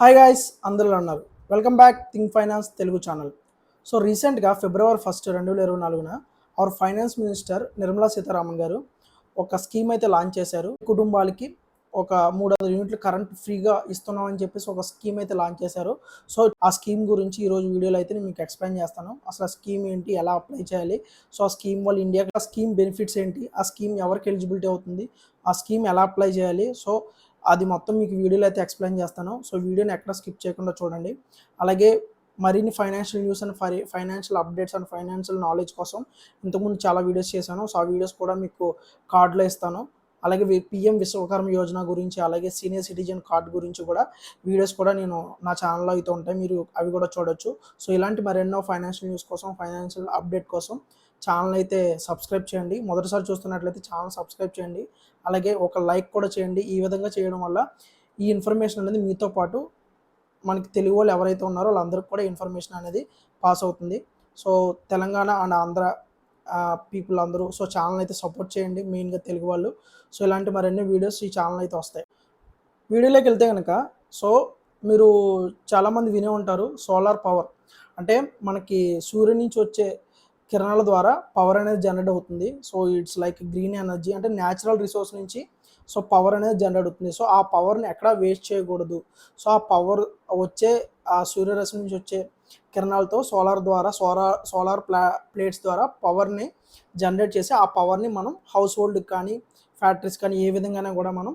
Hi guys అందరూ అన్నారు ఉన్నారు? Welcome back think finance Telugu channel so రీసెంట్గా ఫిబ్రవరి ఫస్ట్ రెండు వేల ఇరవై నాలుగున our finance minister Nirmala Sitharaman గారు ఒక స్కీమ్ అయితే లాంచ్ చేశారు. కుటుంబాలకి ఒక మూడు వందల యూనిట్లు కరెంట్ ఫ్రీగా ఇస్తున్నామని చెప్పేసి ఒక స్కీమ్ అయితే లాంచ్ చేశారు. సో ఆ స్కీమ్ గురించి ఈరోజు వీడియోలో అయితే నేను మీకు ఎక్స్ప్లెయిన్ చేస్తాను. అసలు ఆ స్కీమ్ ఏంటి ఎలా అప్లై చేయాలి? సో ఆ స్కీమ్ వల్ల ఇండియాకి ఆ స్కీమ్ బెనిఫిట్స్ ఏంటి? ఆ స్కీమ్ ఎవరికి ఎలిజిబిలిటీ అవుతుంది? ఆ స్కీమ్ ఎలా అప్లై చేయాలి? సో అది మొత్తం మీకు వీడియోలో అయితే ఎక్స్ప్లెయిన్ చేస్తాను. సో వీడియోని ఎక్కడ స్కిప్ చేయకుండా చూడండి. అలాగే మరిన్ని financial news and fi financial updates and financial knowledge కోసం ఇంతకుముందు చాలా వీడియోస్ చేశాను. సో ఆ వీడియోస్ కూడా మీకు కార్డులో ఇస్తాను. అలాగే పిఎం విశ్వకర్మ యోజన గురించి అలాగే సీనియర్ సిటిజన్ కార్డు గురించి కూడా వీడియోస్ కూడా నేను నా ఛానల్లో అయితే ఉంటాయి. మీరు అవి కూడా చూడొచ్చు. సో ఇలాంటి మరెన్నో ఫైనాన్షియల్ న్యూస్ కోసం ఫైనాన్షియల్ అప్డేట్ కోసం ఛానల్ అయితే సబ్స్క్రైబ్ చేయండి. మొదటిసారి చూస్తున్నట్లయితే ఛానల్ సబ్స్క్రైబ్ చేయండి. అలాగే ఒక లైక్ కూడా చేయండి. ఈ విధంగా చేయడం వల్ల ఈ ఇన్ఫర్మేషన్ అనేది మీతో పాటు మనకి తెలుగు వాళ్ళు ఎవరైతే ఉన్నారో వాళ్ళందరికీ కూడా ఇన్ఫర్మేషన్ అనేది పాస్ అవుతుంది. So Telangana and Andhra people అందరూ సో ఛానల్ అయితే సపోర్ట్ చేయండి. మెయిన్గా తెలుగు వాళ్ళు. సో ఇలాంటి మరిన్ని వీడియోస్ ఈ ఛానల్ అయితే వస్తాయి. వీడియోలోకి వెళ్తే కనుక సో మీరు చాలామంది వినే ఉంటారు సోలార్ పవర్. అంటే మనకి సూర్యుడి నుంచి వచ్చే కిరణాల ద్వారా పవర్ అనేది జనరేట్ అవుతుంది. So it's like green energy అంటే న్యాచురల్ రిసోర్స్ నుంచి సో పవర్ అనేది జనరేట్ అవుతుంది. సో ఆ పవర్ని ఎక్కడా వేస్ట్ చేయకూడదు. సో ఆ పవర్ వచ్చే ఆ సూర్యరశ్మి నుంచి వచ్చే కిరణాలతో సోలార్ ద్వారా సోలార్ సోలార్ ప్లా ప్లేట్స్ ద్వారా పవర్ని జనరేట్ చేసి ఆ పవర్ని మనం హౌస్ హోల్డ్కి కానీ ఫ్యాక్టరీస్ కానీ ఏ విధంగానే కూడా మనం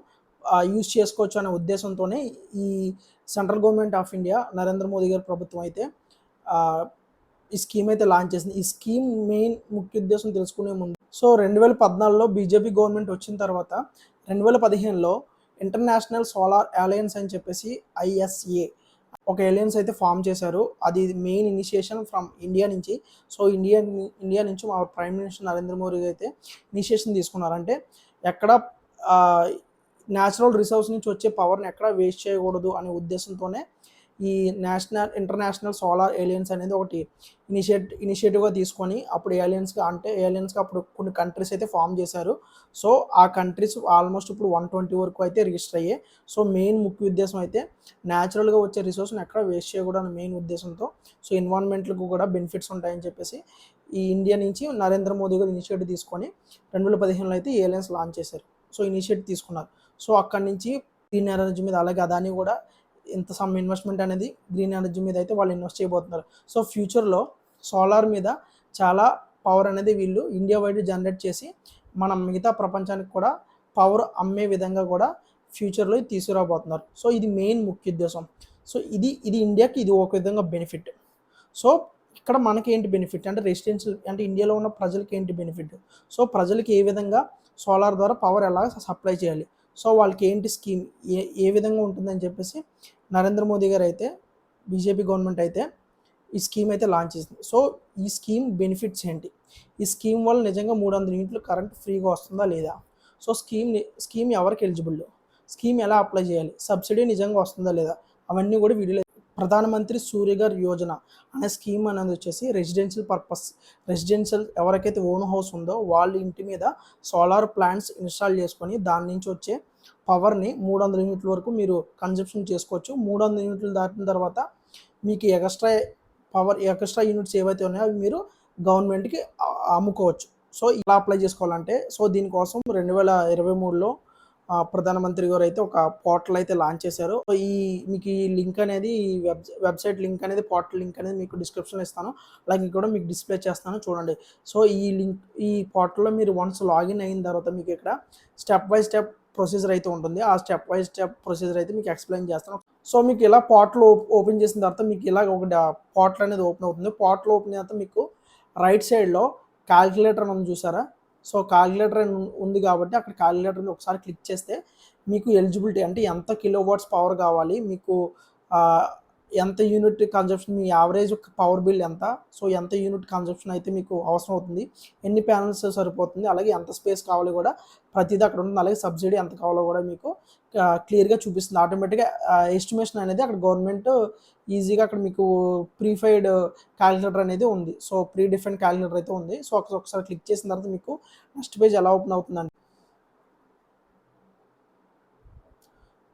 యూజ్ చేసుకోవచ్చు అనే ఉద్దేశంతోనే ఈ central government of India Narendra Modi గారి ప్రభుత్వం అయితే ఈ స్కీమ్ అయితే లాంచ్ చేసింది. ఈ స్కీమ్ మెయిన్ ముఖ్య ఉద్దేశం తెలుసుకునే ముందు సో రెండు వేల పద్నాలుగులో బీజేపీ గవర్నమెంట్ వచ్చిన తర్వాత రెండు వేల పదిహేనులో ఇంటర్నేషనల్ సోలార్ అలయన్స్ అని చెప్పేసి ఐఎస్ఏ ఒక ఎలియన్స్ అయితే ఫామ్ చేశారు. అది మెయిన్ ఇనిషియేషన్ ఫ్రమ్ ఇండియా నుంచి. సో ఇండియా ఇండియా నుంచి మా ప్రైమ్ మినిస్టర్ నరేంద్ర మోదీ అయితే ఇనిషియేషన్ తీసుకున్నారు. అంటే ఎక్కడ న్యాచురల్ రిసోర్స్ నుంచి వచ్చే పవర్ని ఎక్కడ వేస్ట్ చేయకూడదు అనే ఉద్దేశంతోనే ఈ నేషనల్ ఇంటర్నేషనల్ సోలార్ ఏలియన్స్ అనేది ఒకటి ఇనిషియేట్ ఇనిషియేటివ్గా తీసుకొని అప్పుడు ఏలియన్స్గా అంటే ఏలియన్స్గా అప్పుడు కొన్ని కంట్రీస్ అయితే ఫామ్ చేశారు. సో ఆ కంట్రీస్ ఆల్మోస్ట్ ఇప్పుడు వన్ ట్వంటీ వరకు అయితే రిజిస్టర్ అయ్యాయి. సో మెయిన్ ముఖ్య ఉద్దేశం అయితే న్యాచురల్గా వచ్చే రిసోర్స్ని ఎక్కడ వేస్ట్ చేయకూడదు మెయిన్ ఉద్దేశంతో. సో ఎన్వైర్న్మెంట్లకు కూడా బెనిఫిట్స్ ఉంటాయని చెప్పేసి ఈ ఇండియా నుంచి నరేంద్ర మోదీ గారు ఇనిషియేటివ్ తీసుకొని రెండు వేల పదిహేనులో అయితే ఏలియన్స్ లాంచ్ చేశారు. సో ఇనిషియేటివ్ తీసుకున్నారు. సో అక్కడి నుంచి గ్రీన్ ఎనర్జీ మీద అలాగే అదాని కూడా ఇంత సమ్ ఇన్వెస్ట్మెంట్ అనేది గ్రీన్ ఎనర్జీ మీద అయితే వాళ్ళు ఇన్వెస్ట్ చేయబోతున్నారు. సో ఫ్యూచర్లో సోలార్ మీద చాలా పవర్ అనేది వీళ్ళు ఇండియా వైడ్ జనరేట్ చేసి మనం మిగతా ప్రపంచానికి కూడా పవర్ అమ్మే విధంగా కూడా ఫ్యూచర్లో తీసుకురాబోతున్నారు. సో ఇది మెయిన్ ముఖ్య ఉద్దేశం. సో ఇది ఇది ఇండియాకి ఇది ఒక విధంగా బెనిఫిట్. సో ఇక్కడ మనకి ఏంటి బెనిఫిట్? అంటే రెసిడెన్షియల్ అంటే ఇండియాలో ఉన్న ప్రజలకి ఏంటి బెనిఫిట్? సో ప్రజలకి ఏ విధంగా సోలార్ ద్వారా పవర్ ఎలా సప్లై చేయాలి? సో వాళ్ళకి ఏంటి స్కీమ్ ఏ ఏ విధంగా ఉంటుందని చెప్పేసి నరేంద్ర మోదీ గారు అయితే బీజేపీ గవర్నమెంట్ అయితే ఈ స్కీమ్ అయితే లాంచ్ చేసింది. సో ఈ స్కీమ్ బెనిఫిట్స్ ఏంటి? ఈ స్కీమ్ వల్ల నిజంగా మూడు వందల యూనిట్లు కరెంట్ ఫ్రీగా వస్తుందా లేదా? సో స్కీమ్ స్కీమ్ ఎవరికి ఎలిజిబుల్? స్కీమ్ ఎలా అప్లై చేయాలి? సబ్సిడీ నిజంగా వస్తుందా లేదా? అవన్నీ కూడా వీడియోలో ప్రధానమంత్రి సూర్యగర్ యోజన అనే స్కీమ్ అనేది వచ్చేసి రెసిడెన్షియల్ పర్పస్ రెసిడెన్షియల్ ఎవరికైతే ఓన్ హౌస్ ఉందో వాళ్ళ ఇంటి మీద సోలార్ ప్లాంట్స్ ఇన్స్టాల్ చేసుకొని దాని నుంచి వచ్చే పవర్ని మూడు వందల యూనిట్ల వరకు మీరు కన్జప్షన్ చేసుకోవచ్చు. మూడు వందల యూనిట్లు దాటిన తర్వాత మీకు ఎక్స్ట్రా పవర్ ఎక్స్ట్రా యూనిట్స్ ఏవైతే ఉన్నాయో అవి మీరు గవర్నమెంట్కి అమ్ముకోవచ్చు. సో ఇలా అప్లై చేసుకోవాలంటే సో దీనికోసం రెండు వేల ఇరవై మూడులో ప్రధానమంత్రి గారు అయితే ఒక పోర్టల్ అయితే లాంచ్ చేశారు. ఈ మీకు ఈ లింక్ అనేది వెబ్ వెబ్సైట్ లింక్ అనేది పోర్టల్ లింక్ అనేది మీకు డిస్క్రిప్షన్లో ఇస్తాను. అలాగే కూడా మీకు డిస్ప్లే చేస్తాను చూడండి. సో ఈ లింక్ ఈ పోర్టల్లో మీరు వన్స్ లాగిన్ అయిన తర్వాత మీకు ఇక్కడ స్టెప్ బై స్టెప్ ప్రొసీజర్ అయితే ఉంటుంది. ఆ స్టెప్ బై స్టెప్ ప్రొసీజర్ అయితే మీకు ఎక్స్ప్లెయిన్ చేస్తాను. సో మీకు ఇలా పోర్టల్ ఓపెన్ చేసిన తర్వాత మీకు ఇలా ఒక పోర్టల్ అనేది ఓపెన్ అవుతుంది. పోర్టల్ ఓపెన్ తర్వాత మీకు రైట్ సైడ్లో క్యాల్కులేటర్ అని చూసారా? సో కాలిక్యులేటర్ ఉంది కాబట్టి అక్కడ కాలిక్యులేటర్ ఒకసారి క్లిక్ చేస్తే మీకు ఎలిజిబిలిటీ అంటే ఎంత కిలో వాట్స్ పవర్ కావాలి మీకు ఎంత యూనిట్ కన్జప్షన్ మీ యావరేజ్ పవర్ బిల్ ఎంత సో ఎంత యూనిట్ కన్జప్షన్ అయితే మీకు అవసరం అవుతుంది ఎన్ని ప్యానల్స్ సరిపోతుంది అలాగే ఎంత స్పేస్ కావాలి కూడా ప్రతిదీ అక్కడ ఉంటుంది అలాగే సబ్సిడీ ఎంత కావాలో కూడా మీకు క్లియర్గా చూపిస్తుంది. ఆటోమేటిక్గా ఎస్టిమేషన్ అనేది అక్కడ గవర్నమెంట్ ఈజీగా అక్కడ మీకు ప్రీఫైడ్ క్యాలిక్యులేటర్ అనేది ఉంది. సో ప్రీ డిఫైన్ క్యాలిక్యులేటర్ అయితే ఉంది. సో ఒకసారి క్లిక్ చేసిన తర్వాత మీకు నెక్స్ట్ పేజ్ ఎలా ఓపెన్ అవుతుందండి.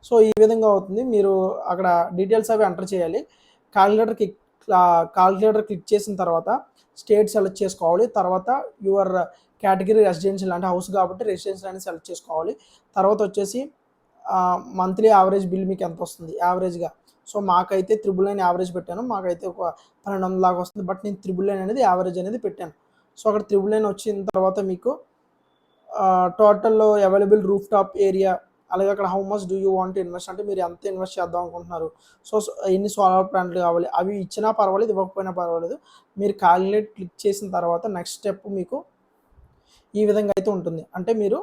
సో ఈ విధంగా అవుతుంది. మీరు అక్కడ డీటెయిల్స్ అవి ఎంటర్ చేయాలి. క్యాలిక్యులేటర్ క్లిక్ క్యాలిక్యులేటర్ క్లిక్ చేసిన తర్వాత స్టేట్ సెలెక్ట్ చేసుకోవాలి. తర్వాత యువర్ కేటగిరీ రెసిడెన్షియల్ అంటే హౌస్ కాబట్టి రెసిడెన్షియల్ అని సెలెక్ట్ చేసుకోవాలి. తర్వాత వచ్చేసి మంత్లీ యావరేజ్ బిల్ మీకు ఎంత వస్తుంది? యావరేజ్గా సో మాకైతే త్రిబుల్ నైన్ యావరేజ్ పెట్టాను. మాకైతే ఒక పన్నెండు వందల దాకా వస్తుంది. బట్ నేను త్రిబుల్ నైన్ అనేది యావరేజ్ అనేది పెట్టాను. సో అక్కడ త్రిబుల్ నైన్ వచ్చిన తర్వాత మీకు టోటల్లో అవైలబుల్ రూఫ్ టాప్ ఏరియా అలాగే అక్కడ how much do you want invest అంటే మీరు ఎంత ఇన్వెస్ట్ చేద్దాం అనుకుంటున్నారు. సో సో ఎన్ని సోలార్ ప్లాంట్లు కావాలి అవి ఇచ్చినా పర్వాలేదు ఇవ్వకపోయినా పర్వాలేదు. మీరు క్యాలిక్యులేట్ క్లిక్ చేసిన తర్వాత నెక్స్ట్ స్టెప్ మీకు ఈ విధంగా అయితే ఉంటుంది. అంటే మీరు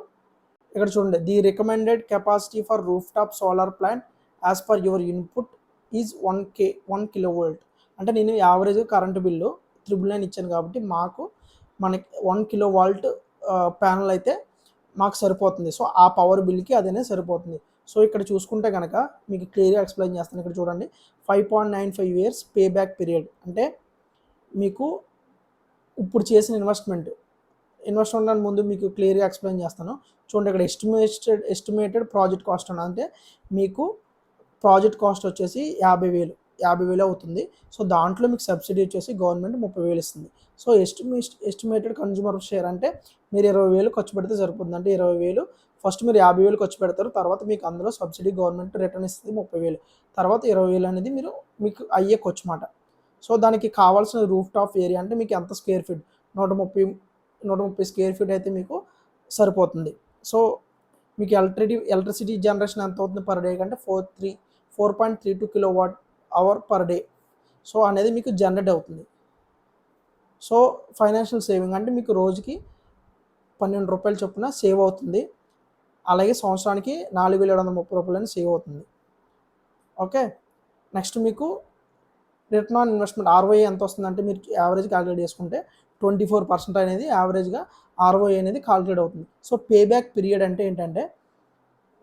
ఇక్కడ చూడండి the recommended capacity for roof top solar plant as per your input is one K one kilo volt అంటే నేను average current bill triple nine ఇచ్చాను కాబట్టి మాకు మనకి వన్ కిలో వాల్ట్ ప్యానల్ అయితే మాకు సరిపోతుంది. సో ఆ పవర్ బిల్కి అదనే సరిపోతుంది. సో ఇక్కడ చూసుకుంటే కనుక మీకు క్లియర్గా ఎక్స్ప్లెయిన్ చేస్తాను ఇక్కడ చూడండి. Five point nine five years pay back period. అంటే మీకు ఇప్పుడు చేసిన ఇన్వెస్ట్మెంట్ ఇన్వెస్ట్మెంట్ అని ముందు మీకు క్లియర్గా ఎక్స్ప్లెయిన్ చేస్తాను. చూడండి ఇక్కడ ఎస్టిమేటెడ్ ఎస్టిమేటెడ్ ప్రాజెక్ట్ కాస్ట్ అని అంటే మీకు ప్రాజెక్ట్ కాస్ట్ వచ్చేసి యాభై వేలు యాభై వేలు అవుతుంది. సో దాంట్లో మీకు సబ్సిడీ వచ్చేసి గవర్నమెంట్ ముప్పై వేలు ఇస్తుంది. So estima estimated consumer share అంటే మీరు ఇరవై వేలు ఖర్చు పెడితే సరిపోతుంది. అంటే ఇరవై వేలు ఫస్ట్ మీరు యాభై వేలు ఖర్చు పెడతారు. తర్వాత మీకు అందులో సబ్సిడీ గవర్నమెంట్ రిటర్న్ ఇస్తుంది ముప్పై వేలు. తర్వాత ఇరవై వేలు అనేది మీరు మీకు అయ్యే ఖర్చు మాట. సో దానికి కావాల్సిన రూఫ్ టాప్ ఏరియా అంటే మీకు ఎంత స్క్వేర్ ఫీట్? నూట ముప్పై నూట ముప్పై స్క్వేర్ ఫీట్ అయితే మీకు సరిపోతుంది. సో మీకు ఎలక్ట్రిటీ ఎలక్ట్రిసిటీ జనరేషన్ ఎంత అవుతుంది పర్ డే కంటే? Four three four point three two kilo watt hour per day. So అనేది మీకు జనరేట్ అవుతుంది. సో ఫైనాన్షియల్ సేవింగ్ అంటే మీకు రోజుకి పన్నెండు రూపాయలు చొప్పున సేవ్ అవుతుంది. అలాగే సంవత్సరానికి నాలుగు వేల ఏడు వందల ముప్పై రూపాయలని సేవ్ అవుతుంది. ఓకే? నెక్స్ట్ మీకు రిటర్న్ ఆన్ ఇన్వెస్ట్మెంట్ ఆర్ఓఐ ఎంత వస్తుందంటే మీరు యావరేజ్ క్యాలిక్యులేట్ చేసుకుంటే ట్వంటీ ఫోర్ పర్సెంట్ అనేది యావరేజ్గా ఆర్ఓఐ అనేది కాల్కులేట్ అవుతుంది. సో పే బ్యాక్ పీరియడ్ అంటే ఏంటంటే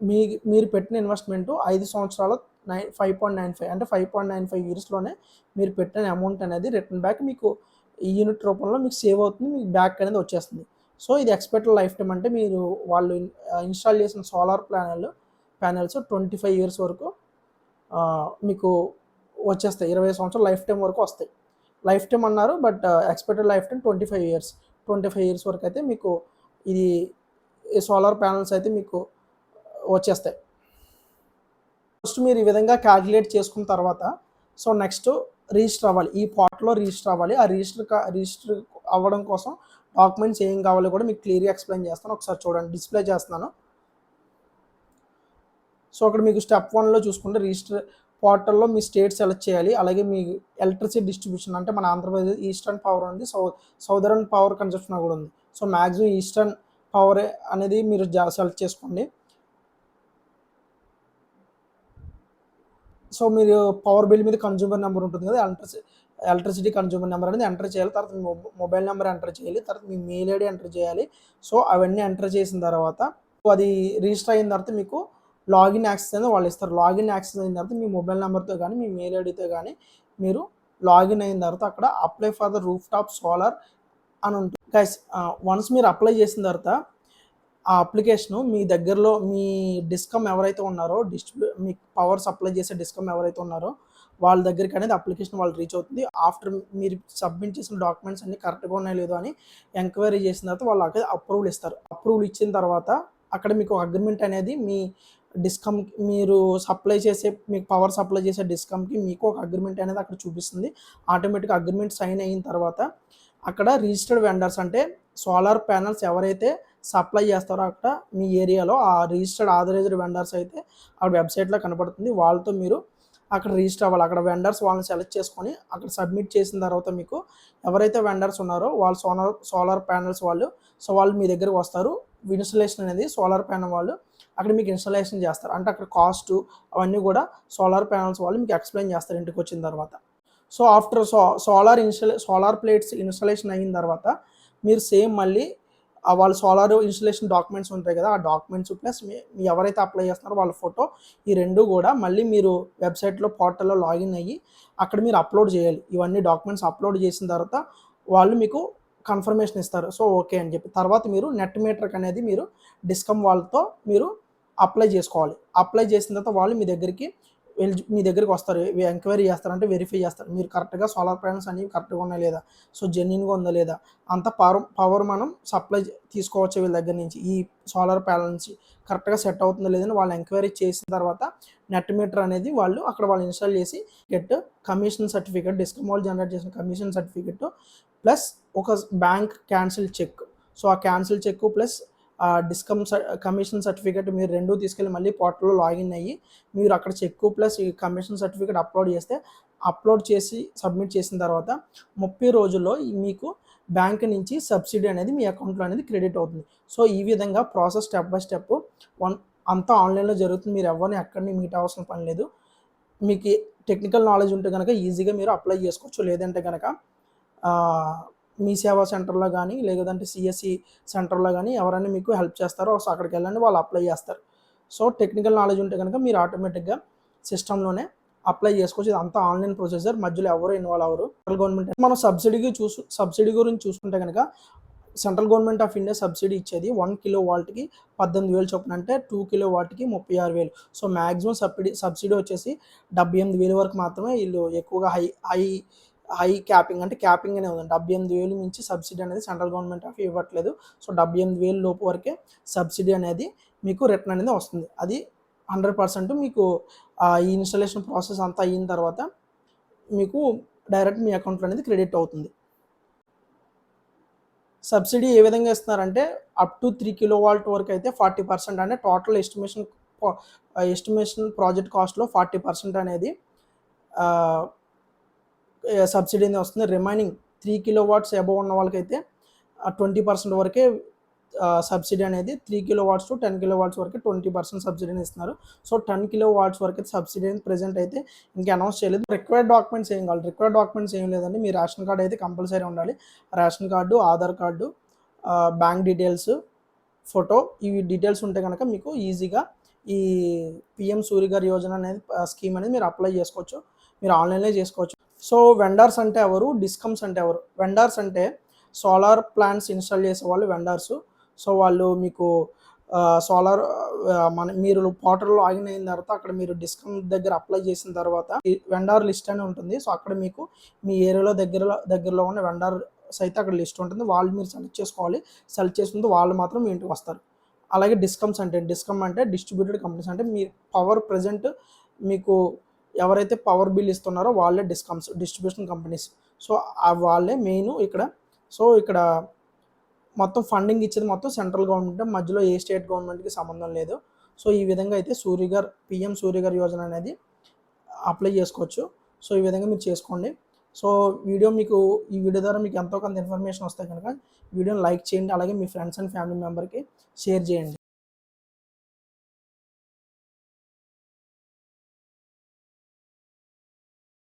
మీ మీరు పెట్టిన ఇన్వెస్ట్మెంట్ ఐదు సంవత్సరాలు nine five point nine five అంటే ఫైవ్ పాయింట్ నైన్ ఫైవ్ ఇయర్స్లోనే మీరు పెట్టిన అమౌంట్ అనేది రిటర్న్ బ్యాక్ మీకు ఈ యూనిట్ రూపంలో మీకు సేవ్ అవుతుంది మీకు బ్యాక్ అనేది వచ్చేస్తుంది. సో ఇది ఎక్స్పెక్టెడ్ లైఫ్ టైం అంటే మీరు వాళ్ళు ఇన్స్టాల్ చేసిన solar panel panels twenty five years వరకు మీకు వచ్చేస్తాయి. ఇరవై సంవత్సరాలు లైఫ్ టైం వరకు వస్తాయి. లైఫ్ టైం అన్నారు but expected life time twenty five years twenty five years వరకు అయితే మీకు ఇది సోలార్ ప్యానల్స్ అయితే మీకు వచ్చేస్తాయి. ఫస్ట్ మీరు ఈ విధంగా క్యాల్కులేట్ చేసుకున్న తర్వాత సో నెక్స్ట్ రిజిస్టర్ అవ్వాలి. ఈ పార్ట్లో రిజిస్టర్ అవ్వాలి. ఆ రిజిస్టర్ రిజిస్టర్ అవ్వడం కోసం డాక్యుమెంట్స్ ఏం కావాలో కూడా మీకు క్లియర్గా ఎక్స్ప్లెయిన్ చేస్తాను. ఒకసారి చూడండి. డిస్ప్లే చేస్తున్నాను. సో అక్కడ మీకు స్టెప్ వన్లో చూసుకుంటే రిజిస్టర్ పోర్టల్లో మీ స్టేట్ సెలెక్ట్ చేయాలి. అలాగే మీ ఎలక్ట్రిసిటీ డిస్ట్రిబ్యూషన్ అంటే మన ఆంధ్రప్రదేశ్ ఈస్టర్న్ పవర్ ఉంది. సౌ సౌదర్న్ పవర్ కన్సెప్షన్ కూడా ఉంది. సో మ్యాక్సిమం ఈస్టర్న్ పవర్ అనేది మీరు సెలెక్ట్ చేసుకోండి. సో మీరు పవర్ బిల్ మీద కన్జ్యూమర్ నెంబర్ ఉంటుంది కదా ఎలక్ట్రిసి ఎలక్ట్రిసిటీ కన్జ్యూమర్ నెంబర్ అనేది ఎంటర్ చేయాలి తర్వాత మీ మొబైల్ నెంబర్ ఎంటర్ చేయాలి తర్వాత మీ మెయిల్ ఐడి ఎంటర్ చేయాలి. సో అవన్నీ ఎంటర్ చేసిన తర్వాత అది రిజిస్టర్ అయిన తర్వాత మీకు లాగిన్ యాక్సెస్ అనేది వాళ్ళు ఇస్తారు. లాగిన్ యాక్సెస్ అయిన తర్వాత మీ మొబైల్ నెంబర్తో కానీ మీ మెయిల్ ఐడితో కానీ మీరు లాగిన్ అయిన తర్వాత అక్కడ apply for the roof top solar అని ఉంటుంది. గైస్ వన్స్ మీరు అప్లై చేసిన తర్వాత ఆ అప్లికేషను మీ దగ్గరలో మీ డిస్కమ్ ఎవరైతే ఉన్నారో డిస్ట్రిబ్యూ మీకు పవర్ సప్లై చేసే డిస్కమ్ ఎవరైతే ఉన్నారో వాళ్ళ దగ్గరికి అనేది అప్లికేషన్ వాళ్ళు రీచ్ అవుతుంది. ఆఫ్టర్ మీరు సబ్మిట్ చేసిన డాక్యుమెంట్స్ అన్ని కరెక్ట్గా ఉన్నాయో లేదో అని ఎంక్వైరీ చేసిన తర్వాత వాళ్ళు అక్కడ అప్రూవల్ ఇస్తారు. అప్రూవల్ ఇచ్చిన తర్వాత అక్కడ మీకు అగ్రిమెంట్ అనేది మీ డిస్కమ్ మీరు సప్లై చేసే మీకు పవర్ సప్లై చేసే డిస్కమ్కి మీకు ఒక అగ్రిమెంట్ అనేది అక్కడ చూపిస్తుంది. ఆటోమేటిక్గా అగ్రిమెంట్ సైన్ అయిన తర్వాత అక్కడ రిజిస్టర్డ్ వెండర్స్ అంటే సోలార్ ప్యానల్స్ ఎవరైతే సప్లై చేస్తారో అక్కడ మీ ఏరియాలో ఆ రిజిస్టర్డ్ ఆథరైజ్డ్ వెండర్స్ అయితే ఆ వెబ్సైట్లో కనపడుతుంది. వాళ్ళతో మీరు అక్కడ రిజిస్టర్ అవ్వాలి. అక్కడ వెండర్స్ వాళ్ళని సెలెక్ట్ చేసుకొని అక్కడ సబ్మిట్ చేసిన తర్వాత మీకు ఎవరైతే వెండర్స్ ఉన్నారో వాళ్ళు సోలార్ సోలార్ ప్యానల్స్ వాళ్ళు సో వాళ్ళు మీ దగ్గరకు వస్తారు. ఇన్స్టలేషన్ అనేది సోలార్ ప్యానల్ వాళ్ళు అక్కడ మీకు ఇన్స్టలేషన్ చేస్తారు. అంటే అక్కడ కాస్ట్ అవన్నీ కూడా సోలార్ ప్యానల్స్ వాళ్ళు మీకు ఎక్స్ప్లెయిన్ చేస్తారు ఇంటికి వచ్చిన తర్వాత. So after so solar installa solar plates installation అయిన తర్వాత మీరు సేమ్ మళ్ళీ వాళ్ళ సోలార్ ఇన్స్టలేషన్ డాక్యుమెంట్స్ ఉంటాయి కదా ఆ డాక్యుమెంట్స్ ప్లస్ మీ ఎవరైతే అప్లై చేస్తున్నారో వాళ్ళ ఫోటో ఈ రెండు కూడా మళ్ళీ మీరు వెబ్సైట్లో పోర్టల్లో లాగిన్ అయ్యి అక్కడ మీరు అప్లోడ్ చేయాలి. ఇవన్నీ డాక్యుమెంట్స్ అప్లోడ్ చేసిన తర్వాత వాళ్ళు మీకు కన్ఫర్మేషన్ ఇస్తారు. సో ఓకే అని చెప్పి. తర్వాత మీరు నెట్ మీటర్కి అనేది మీరు డిస్కమ్ వాళ్ళతో మీరు అప్లై చేసుకోవాలి. అప్లై చేసిన తర్వాత వాళ్ళు మీ దగ్గరికి వెళ్ళి మీ దగ్గరికి వస్తారు ఎంక్వైరీ చేస్తారు అంటే వెరిఫై చేస్తారు. మీరు కరెక్ట్గా సోలార్ ప్యానల్స్ అనేవి కరెక్ట్గా ఉన్నాయి లేదా? సో జెన్యున్గా ఉందా లేదా? అంత పవర్ పవర్ మనం సప్లై తీసుకోవచ్చు వీళ్ళ దగ్గర నుంచి. ఈ సోలార్ ప్యానల్ నుంచి కరెక్ట్గా సెట్ అవుతుందా లేదని వాళ్ళు ఎంక్వైరీ చేసిన తర్వాత నెట్ మీటర్ అనేది వాళ్ళు అక్కడ వాళ్ళు ఇన్స్టాల్ చేసి గెట్ కమిషన్ సర్టిఫికేట్ డిస్కమ్ వాళ్ళు జనరేట్ చేసిన కమిషన్ సర్టిఫికేట్ ప్లస్ ఒక బ్యాంక్ క్యాన్సిల్ చెక్ సో ఆ cancel cheque plus discom commission certificate మీరు రెండు తీసుకెళ్ళి మళ్ళీ పోర్టల్లో లాగిన్ అయ్యి మీరు అక్కడ చెక్ ప్లస్ ఈ కమిషన్ సర్టిఫికేట్ అప్లోడ్ చేస్తే అప్లోడ్ చేసి సబ్మిట్ చేసిన తర్వాత ముప్పై రోజుల్లో మీకు బ్యాంక్ నుంచి సబ్సిడీ అనేది మీ అకౌంట్లో అనేది క్రెడిట్ అవుతుంది. సో ఈ విధంగా process step by step one అంతా ఆన్లైన్లో జరుగుతుంది. మీరు ఎవరిని ఎక్కడిని మీట్ అవసరం పని లేదు. మీకు టెక్నికల్ నాలెడ్జ్ ఉంటే కనుక ఈజీగా మీరు అప్లై చేసుకోవచ్చు. లేదంటే కనుక మీ సేవా సెంటర్లో కానీ లేదంటే సిఎస్సి సెంటర్లో కానీ ఎవరైనా మీకు హెల్ప్ చేస్తారో అక్కడికి వెళ్ళండి వాళ్ళు అప్లై చేస్తారు. సో టెక్నికల్ నాలెడ్జ్ ఉంటే కనుక మీరు ఆటోమేటిక్గా సిస్టంలోనే అప్లై చేసుకోవచ్చు. ఇది అంతా ఆన్లైన్ ప్రొసీజర్ మధ్యలో ఎవరు ఇన్వాల్వ్ అవ్వరు. సెంట్రల్ గవర్నమెంట్ మనం సబ్సిడీకి చూసు సబ్సిడీ గురించి చూసుకుంటే కనుక central government of India subsidy ఇచ్చేది వన్ కిలో వాల్ట్కి పద్దెనిమిది వేలు చొప్పున అంటే టూ కిలో వాట్కి ముప్పై ఆరు వేలు. సో మ్యాక్సిమం సబ్సిడీ సబ్సిడీ వచ్చేసి డెబ్బై ఎనిమిది వేలు వరకు మాత్రమే వీళ్ళు ఎక్కువగా హై హై హై క్యాపింగ్ అంటే క్యాపింగ్ అనేది ఉంది డెబ్బై ఎనిమిది వేలు మించి సబ్సిడీ అనేది సెంట్రల్ గవర్నమెంట్ ఆఫ్ ఇవ్వట్లేదు. సో డెబ్బై ఎనిమిది వేలు లోపు వరకే సబ్సిడీ అనేది మీకు రిటర్న్ అనేది వస్తుంది. అది హండ్రెడ్ పర్సెంట్ మీకు ఈ ఇన్స్టాలేషన్ ప్రాసెస్ అంతా అయిన తర్వాత మీకు డైరెక్ట్ మీ అకౌంట్లో అనేది క్రెడిట్ అవుతుంది. సబ్సిడీ ఏ విధంగా ఇస్తున్నారంటే up to three kilo watt వరకు అయితే ఫార్టీ పర్సెంట్ అంటే టోటల్ ఎస్టిమేషన్ ఎస్టిమేషన్ ప్రాజెక్ట్ కాస్ట్లో ఫార్టీ పర్సెంట్ అనేది సబ్సిడీ అనేది వస్తుంది. Remaining three kilo watts above ఉన్న వాళ్ళకైతే ట్వంటీ పర్సెంట్ వరకే సబ్సిడీ అనేది three kilo watts to ten kilo watts వరకు ట్వంటీ పర్సెంట్ సబ్సిడీని ఇస్తున్నారు. సో టెన్ కిలో వాట్స్ వరకు సబ్సిడీ అనేది ప్రెజెంట్ అయితే ఇంకా అనౌన్స్ చేయలేదు. రిక్వైర్డ్ డాక్యుమెంట్స్ ఏం కావాలి? రిక్వైర్డ్ డాక్యుమెంట్స్ ఏం లేదండి. మీ రేషన్ కార్డు అయితే కంపల్సరీ ఉండాలి. Ration card Aadhaar card bank details photo ఇవి డీటెయిల్స్ ఉంటే కనుక మీకు ఈజీగా ఈ పిఎం సూర్యగారి యోజన అనేది స్కీమ్ అనేది మీరు అప్లై చేసుకోవచ్చు. మీరు ఆన్లైన్లో చేసుకోవచ్చు. సో వెండర్స్ అంటే ఎవరు? డిస్కమ్స్ అంటే ఎవరు? వెండర్స్ అంటే సోలార్ ప్లాంట్స్ ఇన్స్టాల్ చేసే వాళ్ళు వెండర్స్ సో వాళ్ళు మీకు సోలార్ మన మీరు పోర్టల్లో ఆగిన అయిన తర్వాత అక్కడ మీరు డిస్కౌంట్ దగ్గర అప్లై చేసిన తర్వాత వెండార్ లిస్ట్ అని ఉంటుంది. సో అక్కడ మీకు మీ ఏరియాలో దగ్గరలో దగ్గరలో ఉన్న వెండార్స్ అయితే అక్కడ లిస్ట్ ఉంటుంది. వాళ్ళు మీరు సెలెక్ట్ చేసుకోవాలి. సెలెక్ట్ చేసుకుంటే వాళ్ళు మాత్రం మీ ఇంటికి వస్తారు. అలాగే డిస్కమ్స్ అంటే డిస్కమ్ అంటే డిస్ట్రిబ్యూటెడ్ కంపెనీస్ అంటే మీ పవర్ ప్రజెంట్ మీకు ఎవరైతే పవర్ బిల్ ఇస్తున్నారో వాళ్ళే డిస్కమ్స్ డిస్ట్రిబ్యూషన్ కంపెనీస్ సో వాళ్ళే మెయిన్ ఇక్కడ. సో ఇక్కడ మొత్తం ఫండింగ్ ఇచ్చేది మొత్తం సెంట్రల్ గవర్నమెంట్ మధ్యలో ఏ స్టేట్ గవర్నమెంట్కి సంబంధం లేదు. సో ఈ విధంగా అయితే సూర్యగర్ పిఎం సూర్యగర్ యోజన అనేది అప్లై చేసుకోవచ్చు. సో ఈ విధంగా మీరు చేసుకోండి. సో వీడియో మీకు ఈ వీడియో ద్వారా మీకు ఎంతో కొంత ఇన్ఫర్మేషన్ వస్తే కనుక వీడియోని లైక్ చేయండి. అలాగే మీ ఫ్రెండ్స్ అండ్ ఫ్యామిలీ మెంబర్కి షేర్ చేయండి.